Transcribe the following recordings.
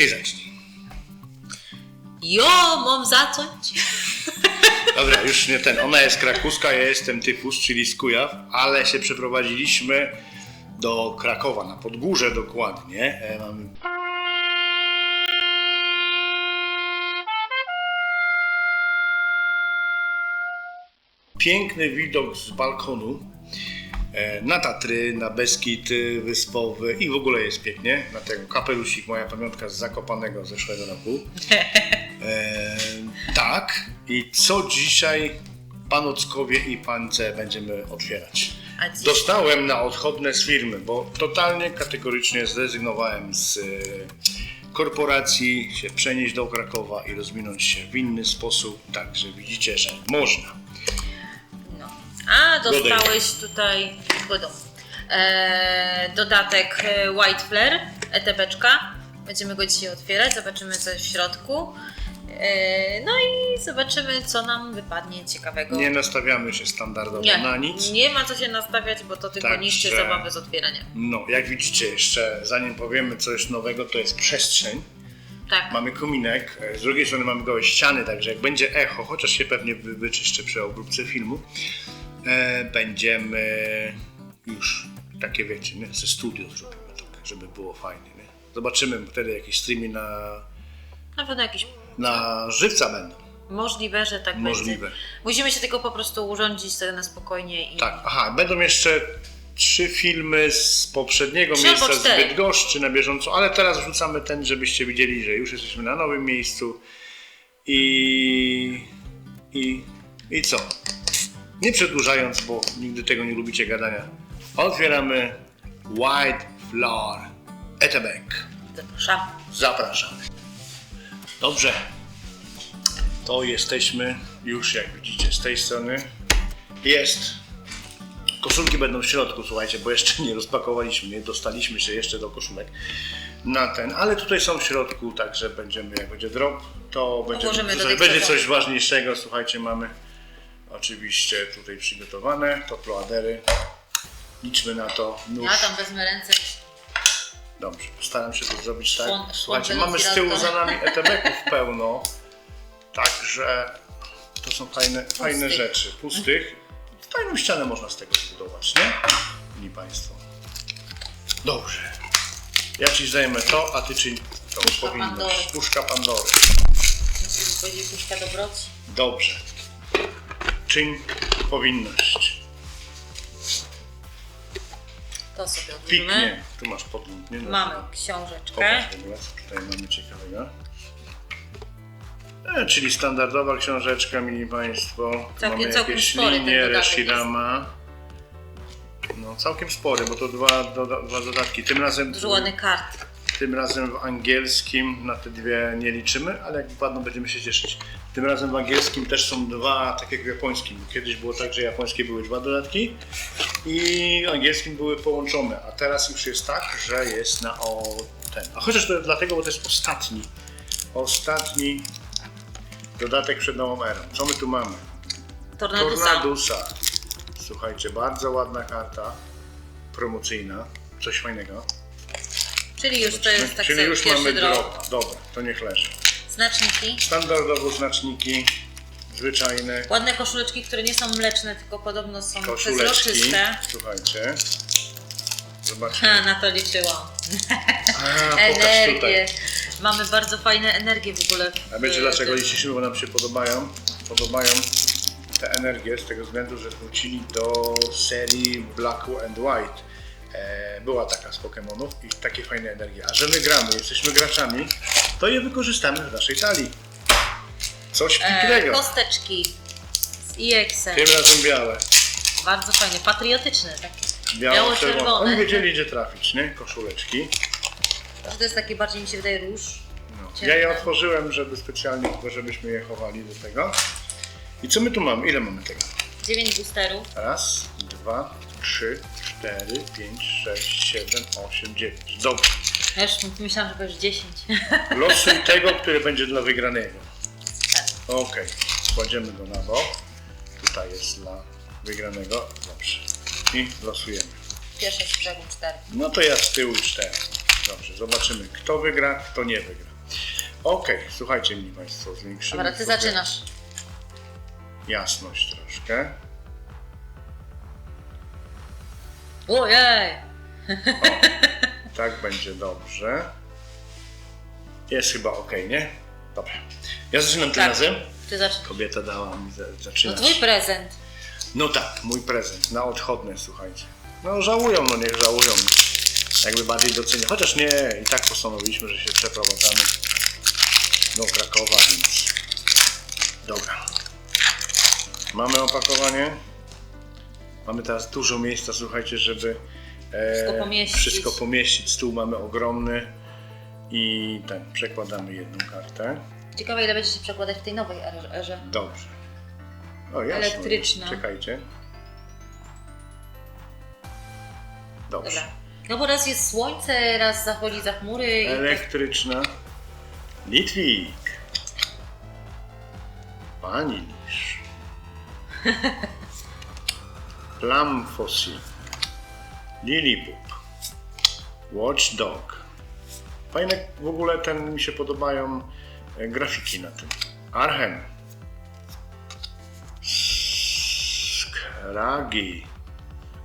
Ty zacznij. Jo, mam zacząć. Dobra, już nie ten. Ona jest krakuska, ja jestem typus, czyli z Kujaw, ale się przeprowadziliśmy do Krakowa, na Podgórze dokładnie. E, mamy piękny widok z balkonu na Tatry, na Beskid y, Wyspowy i w ogóle jest pięknie. Dlatego kapelusik, moja pamiątka z Zakopanego zeszłego roku. E, tak. I co dzisiaj Panockowie i Pance będziemy otwierać? Dostałem na odchodne z firmy, bo totalnie kategorycznie zrezygnowałem z e, korporacji, się przenieść do Krakowa i rozwinąć się w inny sposób. Także widzicie, że można. A dostałeś tutaj godą. E, dodatek e, White Flare, ETBczka. Będziemy go dzisiaj otwierać, zobaczymy co jest w środku. E, no i zobaczymy co nam wypadnie ciekawego. Nie nastawiamy się standardowo nie, na nic. nie ma co się nastawiać, bo to tylko Także- niszczy zabawę z otwierania. No, jak widzicie jeszcze, zanim powiemy coś nowego, to jest przestrzeń. Tak. Mamy kominek, e, z drugiej strony mamy gołe ściany, także jak będzie echo, chociaż się pewnie wy- wyczyszczę przy obróbce filmu, będziemy już takie wiecie, nie? ze studio zrobimy tak, żeby było fajnie. Nie? Zobaczymy wtedy jakieś streamy na, Na pewno jakieś na żywca będą. możliwe, że tak Możliwe. będzie. Musimy się tylko po prostu urządzić sobie na spokojnie i Tak, aha, będą jeszcze trzy filmy z poprzedniego Trzy albo miejsca z cztery. Bydgoszczy na bieżąco, ale teraz wrzucamy ten, żebyście widzieli, że już jesteśmy na nowym miejscu i i i co? Nie przedłużając, bo nigdy tego nie lubicie gadania. Otwieramy White Floor Etebank. zapraszam. Zapraszamy. Dobrze. To jesteśmy już, jak widzicie, z tej strony. Jest. Koszulki będą w środku, słuchajcie, bo jeszcze nie rozpakowaliśmy, nie dostaliśmy się jeszcze do koszulek na ten, ale tutaj są w środku, także będziemy, jak będzie drop, to będzie, tych będzie coś ważniejszego, słuchajcie, mamy oczywiście tutaj przygotowane, to ploadery. Liczmy na to. Nóż. Ja tam wezmę ręce. Dobrze, postaram się to zrobić tak. Słuchajcie, mamy z tyłu za nami ETB-ków pełno, także to są fajne, fajne rzeczy. Pustych. Fajną ścianę można z tego zbudować, nie? Mili Państwo. Dobrze. Ja Ci zajmę to, a Ty czyń tą Puszka powinność. Pandory. Puszka Pandory. Musimy powiedzieć puszka dobroci. Dobrze. Czyń powinność. To sobie odłożymy. Piknie. Tu masz podląd, nie? Mamy książeczkę. Pokaż w ogóle, co tutaj mamy ciekawego. E, czyli standardowa książeczka, mili Państwo. Tu Całkiem- mamy całkiem jakieś spory ten linie, dodatek Reshirama. No, całkiem spory, bo to dwa, doda, dwa dodatki. Tym razem, Dużo ładnych kart. Tym razem w angielskim na te dwie nie liczymy, ale jak wypadną będziemy się cieszyć. Tym razem w angielskim też są dwa, tak jak w japońskim. Kiedyś było tak, że japońskie były dwa dodatki i w angielskim były połączone, a teraz już jest tak, że jest na o ten. A chociaż to dlatego, bo to jest ostatni, ostatni dodatek przed nową erą. Co my tu mamy? Tornadusa. Tornadusa. Słuchajcie, bardzo ładna karta promocyjna, coś fajnego. Czyli już to jest tak Czyli już mamy drop. drop. Dobra, to niech leży. Znaczniki. Standardowo znaczniki zwyczajne, Ładne koszuleczki, które nie są mleczne, tylko podobno są koszuleczki. przezroczyste. Słuchajcie. Zobaczmy. Ha, na to liczyłam. A, pokaż Energię. tutaj. Mamy bardzo fajne energie w ogóle. w- A wiecie dlaczego w- liczyliśmy, bo nam się podobają? Podobają te energie z tego względu, że wrócili do serii Black and White. E, była taka z Pokémonów i takie fajne energie. A że my gramy, jesteśmy graczami, to je wykorzystamy w naszej talii. Coś E, pięknego. kosteczki z EX-em. Tym razem białe. Bardzo fajne, patriotyczne takie. Biało-czerwone. Oni wiedzieli, gdzie trafić, nie? Koszuleczki. To jest takie bardziej mi się wydaje róż. No. Ja je otworzyłem, żeby specjalnie, tylko żebyśmy je chowali do tego. I co my tu mamy? Ile mamy tego? 9 boosterów. Raz, dwa, trzy, cztery, pięć, sześć, siedem, osiem, dziewięć. Dobrze. Ja już myślałam, że to już 10. Losuj tego, który będzie dla wygranego. Tak. Okej. Kładziemy go na bok. Tutaj jest dla wygranego. Dobrze. I losujemy. Pierwsze z brzegu 4. No to ja z tyłu cztery. Dobrze, zobaczymy kto wygra, kto nie wygra. Okej, słuchajcie mi Państwo, zwiększymy Dobra, ty sobie zaczynasz. Jasność troszkę. Ojej! Tak będzie dobrze. Jest chyba ok, nie? Dobra. Ja zaczynam tym Tak. razem. Ty zaczynasz. Kobieta dała mi za- No zaczynać. twój prezent. No tak, mój prezent na odchodne, słuchajcie. No żałują, no niech żałują. Jakby bardziej docenię. Chociaż nie, i tak postanowiliśmy, że się przeprowadzamy do Krakowa, więc dobra. Mamy opakowanie. Mamy teraz dużo miejsca, słuchajcie, żeby e, Wszystko pomieścić. wszystko pomieścić. Stół mamy ogromny i ten, przekładamy jedną kartę. Ciekawe ile będzie się przekładać w tej nowej er- erze. Dobrze. O, jasno. Elektryczna. Czekajcie. Dobrze. Dobra. No bo raz jest słońce, raz zachodzi za chmury i tak Elektryczna. Litwik. Pani. Plum Fossil. Lilliput. Watchdog. Fajne w ogóle ten mi się podobają e, grafiki na tym. Arhem. Skragi.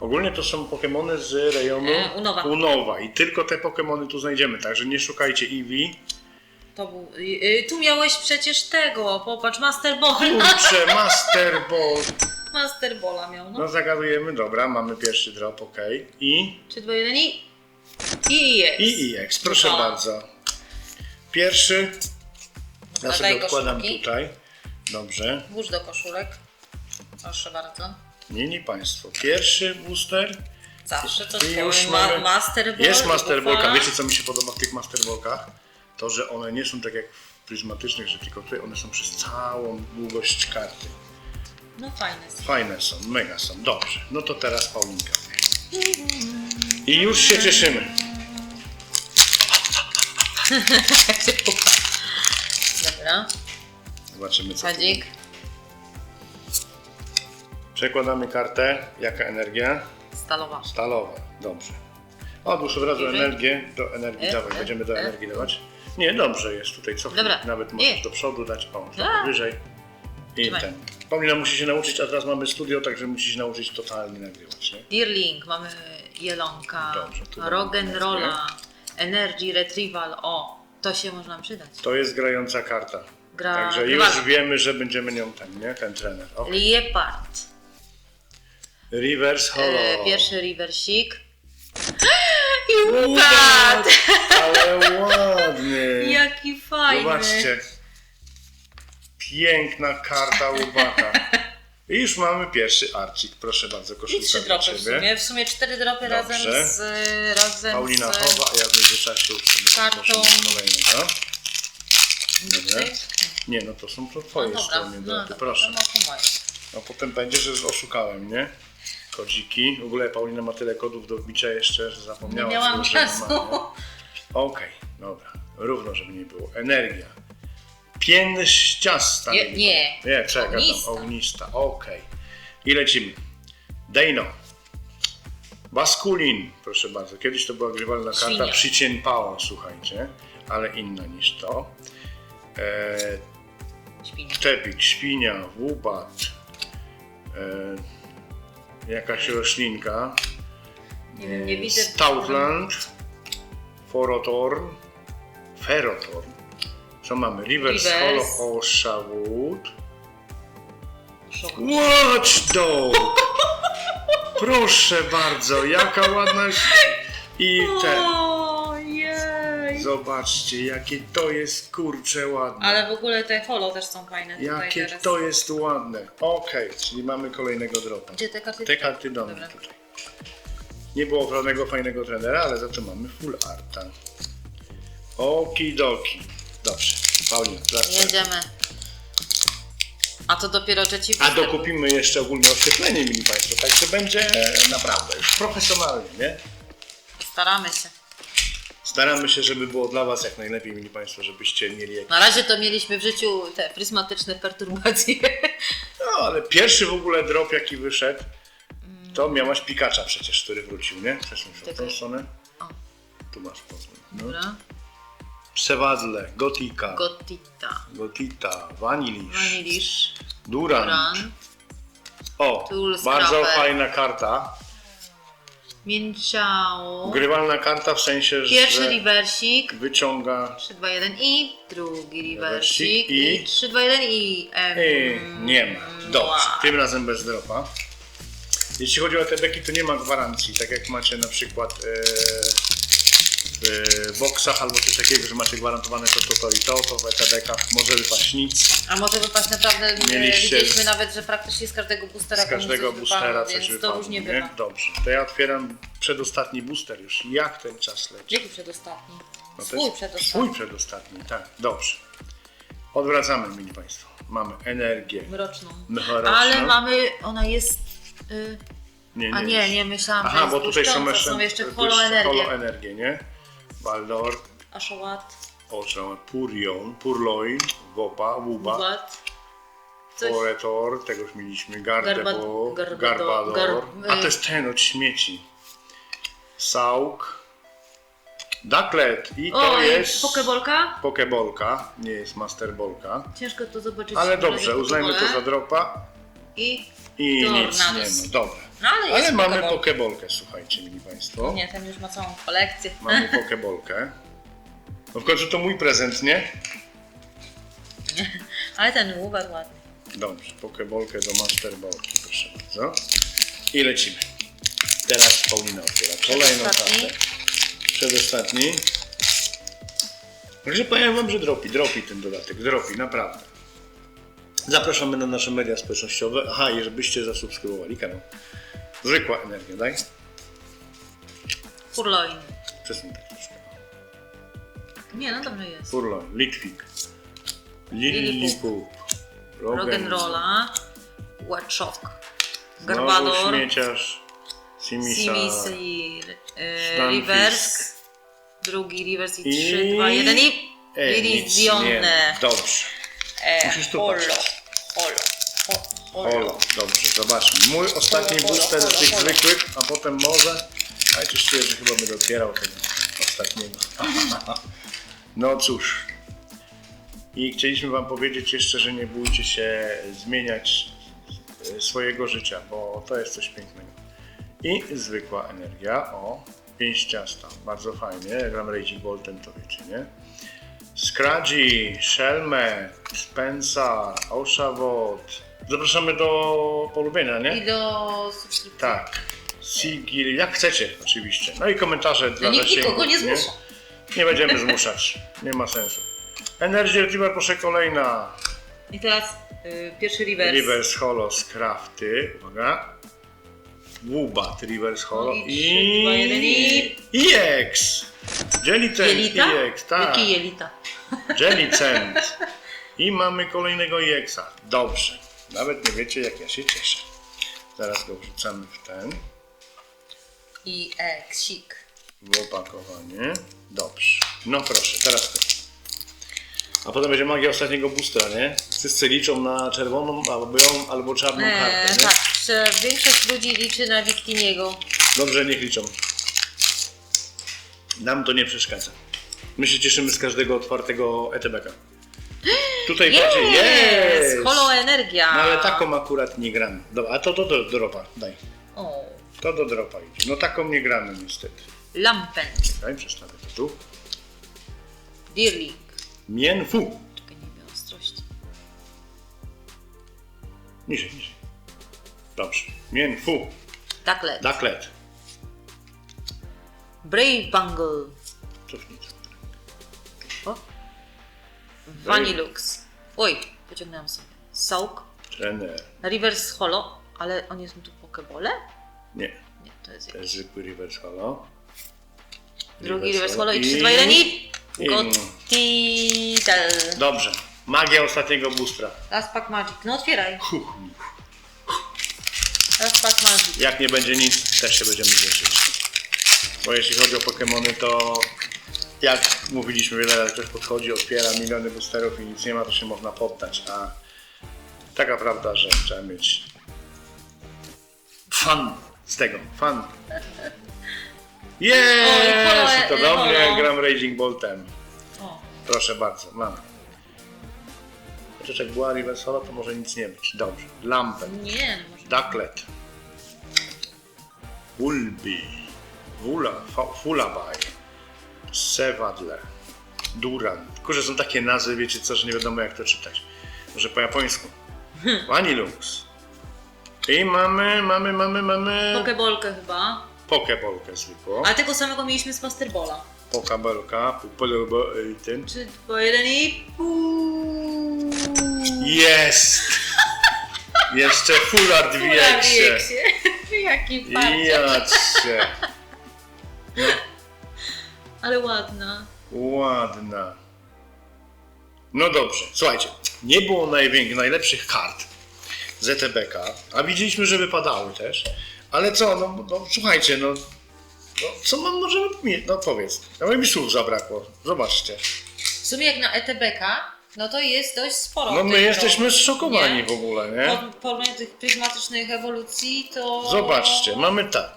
Ogólnie to są Pokémony z rejonu E, Unowa. Unowa i tylko te Pokémony tu znajdziemy, także nie szukajcie Eevee. To był... y, y, tu miałeś przecież tego, popatrz, Master Ball. Kurczę, Master Ball. Master Balla miał, no. No zagadujemy, dobra, mamy pierwszy drop, ok. I, Czy 2, 1 i... I jest. i EX, proszę Dobra. bardzo. Pierwszy, ja Dobra, sobie daj odkładam koszulki. tutaj. Dobrze, Włóż do koszulek. Proszę bardzo. mili Państwo, pierwszy booster. Zawsze to I twój już ma mamy- Master Ball. Jest Master wiecie co mi się podoba w tych Master Ballkach? To, że one nie są tak jak w pryzmatycznych, że tylko tutaj one są przez całą długość karty. No fajne jest. Fajne są, mega są. Dobrze, no to teraz Paulinka. I już się cieszymy. Dobra. Zobaczymy co. Sadzik. Przekładamy kartę. Jaka energia? Stalowa. Stalowa. Dobrze. Odłóż od razu energię. Do energii E, dawaj. e, Będziemy do e. energii dawać. Nie, dobrze jest tutaj. Co Dobra. Nawet możesz Nie. do przodu dać. O, trochę wyżej. I Trzymaj. ten. Paulina musi się nauczyć, a teraz mamy studio, także musi się nauczyć totalnie nagrywać. Nie? Deerling, mamy jelonka, Dobrze, tu rock'n'rolla, energy retrieval, o, to się można przydać. To jest grająca karta. Gra Także już wiemy, że będziemy nią ten, nie? Ten trener. Okay. Leopard, Reverse Hollow. e, pierwszy reversik. I upadł! Ale ładny. Jaki fajny. Zobaczcie. Piękna karta łubata. I już mamy pierwszy arcik. Proszę bardzo, I koszulka trzy dla dropy w Ciebie. sumie. W sumie cztery dropy Dobrze. razem z... Razem Paulina z... chowa, a ja w międzyczasie już sobie Kartą. poproszę kolejnego. Dobra. Tutaj? Nie, no to są to No twoje dobra, no dropy, dobra, proszę. no to moje. No potem będzie, że oszukałem, nie? Kodziki. W ogóle Paulina ma tyle kodów do wbicia jeszcze, że Nie zapomniała. miałam nie czasu. nie? Okej, dobra. Równo, żeby nie było. Energia. Pięściasta. Nie, nie. Nie, czekaj, Ognista. tam, ognista. Okej. I lecimy. Dejno. Baskulin, proszę bardzo. Kiedyś to była grywalna karta Świnia. Słuchajcie, ale inna niż to. Eee, Świnia. Tepik, świnia, e, jakaś roślinka, Nie wiem, nie widzę. Stoutland, Forotorn, Ferrotorn. Co mamy? Reverse Reverse. Hollow Oshawwood, Szok. Watchdog! Proszę bardzo, jaka ładna i ten. Zobaczcie, jakie to jest kurcze ładne. Ale w ogóle te holo też są fajne tutaj Jakie teraz. to jest ładne. Okej, czyli mamy kolejnego dropa. Gdzie te karty? Te karty do mnie Dobra. tutaj. Nie było żadnego fajnego trenera, ale za to mamy full arta. Okidoki. Dobrze, Paulina, zaraz. Jedziemy. A to dopiero trzeci A booster. dokupimy jeszcze ogólne oświetlenie, mili Państwo, także będzie e, naprawdę już profesjonalnie, nie? Staramy się. Staramy się, żeby było dla Was jak najlepiej, mili Państwo, żebyście mieli jak... Na razie to mieliśmy w życiu te pryzmatyczne perturbacje. No, ale pierwszy w ogóle drop, jaki wyszedł, to miałaś Pikacza przecież, który wrócił, nie? Przesuń się w tą stronę. O. Tu masz pozwól. No. Dobra. Przewadle, Gotika, Gotita. Gotita, Vanilish, Vanilish. Durant. Durant. O, Tool bardzo fajna karta. Mięciało. Grywalna karta w sensie, Pierwszy że reversik. wyciąga 3, 2, 1 i drugi reversik i- i 3, 2, 1 i em, I nie ma. Dobrze, tym razem bez dropa. Jeśli chodzi o te beki, to nie ma gwarancji, tak jak macie na przykład e, w boksach albo coś takiego, że macie gwarantowane to, to, to i to, to w ETB-kach może wypaść nic. A może wypaść naprawdę, Mieliście- Mieliście... widzieliśmy nawet, że praktycznie z każdego boostera Z każdego coś boostera wypadło, coś wypadło, to różnie nie? bywa. Dobrze, to ja otwieram przedostatni booster już. Jak ten czas leci? Jaki przedostatni? No Swój przedostatni. Swój przedostatni, tak, dobrze. Odwracamy, mili Państwo. Mamy energię. Mroczną. Mroczną. Ale mamy, ona jest... Y, Nie, a nie, nie, myślałam, Aha, że bo tutaj są jeszcze, są jeszcze holoenergie. holoenergie, nie? Baldor, Ashołat, Ocean, Purion, Purloin, Woba, Wuba, Wat, coś... Tego już mieliśmy, Gardebo, Garba- Garbado- Garbador, Gar- a to jest ten od śmieci. Sauk, Ducklet i to O, jest... i pokebolka? Pokebolka, nie jest Masterbolka. Ciężko to zobaczyć. Ale dobrze, uznajmy to pokebole. za dropa I... i nic nie ma. Dobra. No, ale jest Ale mamy pokeball. pokebolkę, słuchajcie, mili Państwo. Nie, ten już ma całą kolekcję. Mamy pokebolkę. No w końcu to mój prezent, nie? Ale ten łówek ładny. Dobrze, pokebolkę do masterbolki, proszę bardzo. I lecimy. Teraz Paulina otwiera kolejną Przedostatni. kartę. Przedostatni. Także powiem wam, że dropi, dropi ten dodatek, dropi, naprawdę. Zapraszamy na nasze media społecznościowe. Aha, i żebyście zasubskrybowali kanał. Zwykła energia, daj. Purloin. Przesuń tak troszkę. Nie, no dobrze jest. Furlon, Litwik, Lilliput. Rock'n'Rolla. Watchok. Znowu Garbador. śmieciarz, Simisa, y, Stunfisk. Reverse. Drugi reverse i I- 3, 2, 1 i... Irizione. ma. Dobrze, E, Musisz holo. patrzeć. Holo, dobrze, zobaczmy. Mój ostatni booster z tych zwykłych, a potem może, ale coś że chyba będę otwierał tego ostatniego. No cóż. I chcieliśmy Wam powiedzieć jeszcze, że nie bójcie się zmieniać e, swojego życia, bo to jest coś pięknego. I zwykła energia, o, pięć ciasta, bardzo fajnie, jak gram Raging Boltem to wiecie, nie? Skradzi, Shelmet, Spencer, Oshawott. Zapraszamy do polubienia, nie? I do subskrypcji. Tak. Sigil, jak chcecie oczywiście. No i komentarze dla nikt zasięgu, nikogo nie zmusza. Nie będziemy zmuszać, nie ma sensu. Energy Retriever proszę kolejna. I teraz y, pierwszy reverse. Reverse Holo z Crafty, uwaga. Wubat Reverse Holo No i i... EX! Jellicent Jelita? EX, tak. Jelita? Jellicent. I mamy kolejnego EX-a. Dobrze. Nawet nie wiecie jak ja się cieszę. Zaraz go wrzucamy w ten. I eksik. w opakowanie. Dobrze. No proszę, teraz ty. A potem będzie magia ostatniego boostera, nie? Wszyscy liczą na czerwoną, albo białą, albo czarną E, kartę, nie? tak, że większość ludzi liczy na Victiniego. Dobrze, niech liczą. Nam to nie przeszkadza. My się cieszymy z każdego otwartego ETB-ka. Tutaj będzie Jest! Holo energia! No ale taką akurat nie gramy. Dobra, a to do, do dropa, daj. O, To do dropa idzie. No taką nie gramy niestety. Lampen. Daj, przestawię to tu. Dirling. Mien fu. Czekaj, nie wiem ostrości. Niżej, niżej. Dobrze. Mien fu. Ducklet. Ducklet. Brave Bungle. Cofnij. Vanilux. Oj, pociągnęłam sobie. Soak. Trener. Reverse Holo, ale oni są tu pokebole? Nie. Nie, to jest To jakiś. jest zwykły reverse holo. Drugi reverse Holo i I- 3, 2, 1 i... Gotitel. Dobrze. Magia ostatniego boostera. Last Pack Magic. No otwieraj. Huh. Last Pack Magic. Jak nie będzie nic, też się będziemy cieszyć. Bo jeśli chodzi o Pokémony, to jak mówiliśmy wiele razy, ktoś podchodzi, otwiera miliony boosterów i nic nie ma, to się można poddać. A taka prawda, że trzeba mieć fan z tego. Fan. Jest! I to do mnie gram Raging Boltem. Proszę bardzo, mamy. Chociaż jak była rewersowa, to może nic nie być. Dobrze. Lampę. Nie, no może. Ducklet. Wulby. Wula, Fulabaj. Sewadle. Duran. Że są takie nazwy, wiecie co, że nie wiadomo jak to czytać. Może po japońsku. Vanilux. I mamy, mamy, mamy, mamy Pokebolkę chyba. Pokebolkę zwykłą. Ale tego samego mieliśmy z Masterbola. Pokabelka, pupelebo, y, ten. Czy po jeden i pół. Jest! Jeszcze Fullard wieksie. Jaki farciarz. Jacie. No, Ale ładna. ładna. No dobrze, słuchajcie, nie było największych, najlepszych kart ZTBK, a widzieliśmy, że wypadały też. Ale co, no, no słuchajcie, no, no co mam możemy mieć? No powiedz. No mi słów zabrakło. Zobaczcie. W sumie jak na ETBK, no to jest dość sporo. No my jesteśmy zszokowani nie? w ogóle, nie? Po- Pomimo tych pryzmatycznych ewolucji, to... Zobaczcie, mamy tak.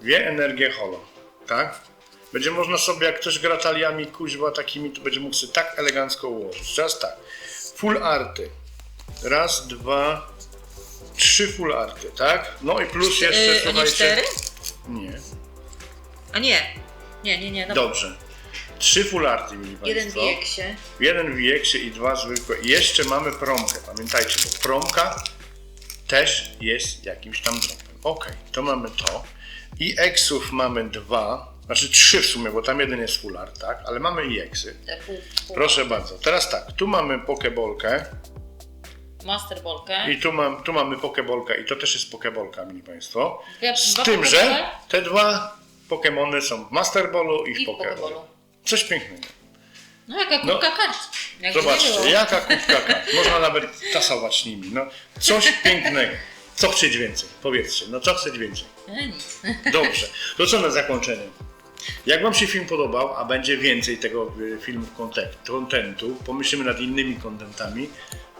Dwie energie holo, tak? Będzie można sobie, jak ktoś gra taliami kuźwa takimi, to będzie mógł sobie tak elegancko ułożyć. Teraz tak. Full arty. Raz, dwa, trzy full arty, tak? No i plus jeszcze, Yy, słuchajcie... cztery? Nie. A nie. Nie, nie, nie. No, Dobrze. Trzy full arty, mieli Jeden Państwo. wiek się. Jeden w wieksie i dwa zwykłe. I jeszcze mamy promkę, pamiętajcie, bo promka też jest jakimś tam dropem. Ok, to mamy to. I eksów mamy dwa, znaczy trzy w sumie, bo tam jeden jest full art, tak? Ale mamy i eksy. Pół. Proszę bardzo. Teraz tak, tu mamy pokebolkę Masterbolkę. i tu, mam, tu mamy pokebolkę i to też jest pokebolka, mili Państwo. Z dwa tym, że pokebole? te dwa Pokemony są w Master Ballu i w I w Pokeballu. Pokeballu. Coś pięknego. No jaka No. kubka kart. Jakby nie Zobaczcie, jaka kubka kart. Można nawet tasować nimi. No, coś pięknego. Co chcieć więcej? Powiedzcie, no co chcieć więcej? E, nic. Dobrze, to co na zakończenie? Jak Wam się film podobał, a będzie więcej tego y, kontek- kontentu, pomyślimy nad innymi kontentami,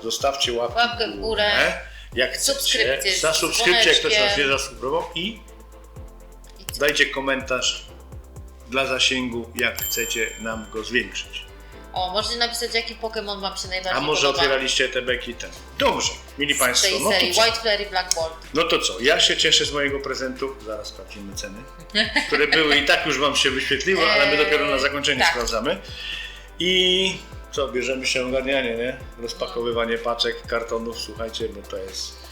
zostawcie łapkę, Łapkę w górę. Jak chcecie, Subskrypcję z za subskrypcję, jak ktoś nas nie zasubskrybował i dajcie komentarz dla zasięgu, jak chcecie nam go zwiększyć. O, możecie napisać jaki Pokémon wam się najbardziej A może podoba otwieraliście te beki ten. Dobrze, mili z Państwo, tej no to, serii co? White Flare i Black Bolt. no to co? Ja się cieszę z mojego prezentu. Zaraz sprawdzimy ceny, które były i tak już Wam się wyświetliło, ale my dopiero na zakończenie tak. sprawdzamy. I co, bierzemy się ogarnianie, nie? Rozpakowywanie paczek, kartonów, słuchajcie, bo to jest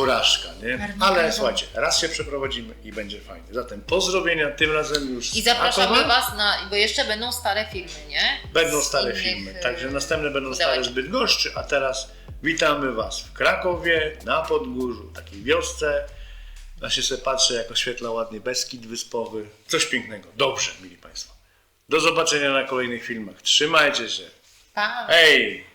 porażka, nie? Ale słuchajcie, raz się przeprowadzimy i będzie fajnie. Zatem pozdrowienia, tym razem już I z zapraszamy Krakowa. was na, bo jeszcze będą stare filmy, nie? Będą Z stare innych, filmy, e, także następne będą stare pudełeczek. zbyt goszczy, a teraz witamy Was w Krakowie, na Podgórzu, takiej wiosce. Ja się sobie patrzę, jak oświetla ładnie Beskid Wyspowy. Coś pięknego. Dobrze, mili Państwo. Do zobaczenia na kolejnych filmach. Trzymajcie się. Pa! Hej!